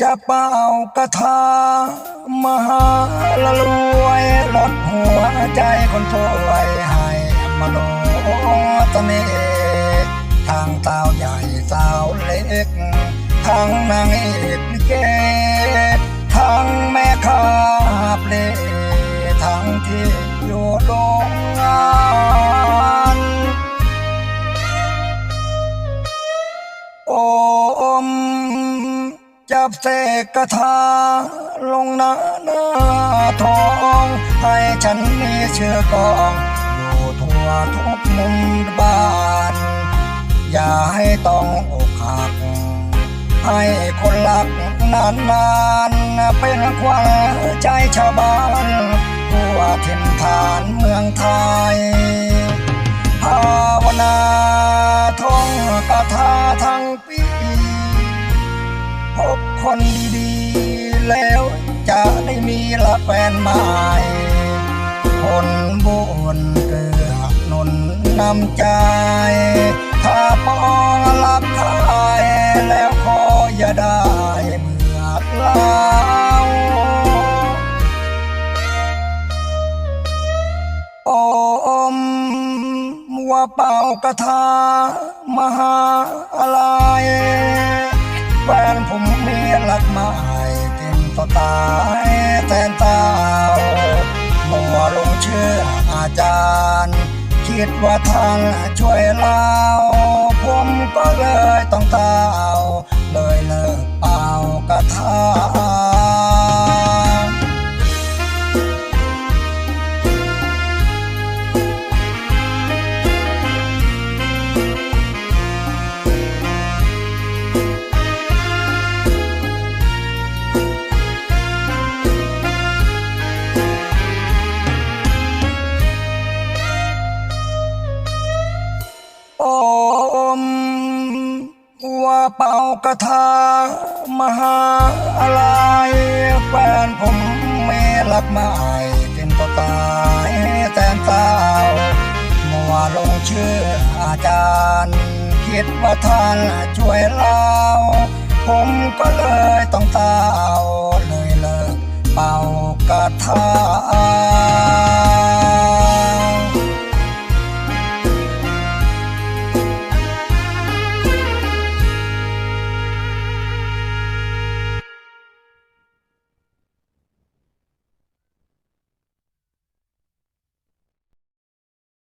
จะเป่ากระทามหาละรวยลดหัวใจคนสวยให้มาโนเสน่ห์ทางสาวใหญ่สาวเล็ก ทางนางเอกเกทาง จับเสกกระทาลงหน้าหน้าทอง ให้ฉันมีเชื่อกอง อยู่ทั่วทุกมุมบ้าน อย่าให้ต้องอกหัก ให้คนรักนานนานๆเป็นขวัญใจชาวบ้านทั่วถิ่นฐานเมืองไทย คนดีๆ แล้วจะได้มีละแฟนใหม่ คนบุญเกือนนนำใจ ถ้าปองรักใครแล้วขออย่าได้เบื่อเล่าอมว่าเป่ากระทามหาอะไร ฟนผมมีหลักไม้กินต่อตายแทนเต้ามัวลงเชื่ออาจารย์ คิดว่าท่านช่วยเรา เป่ากระทามหาอะไรแฟนผมไม่รักไม้เป็นตัวตายแทนเต้ามัวลงชื่ออาจารย์ คิดว่าท่านช่วยเราผมก็เลยต้องเต้าเลยเลิกเป่ากระทา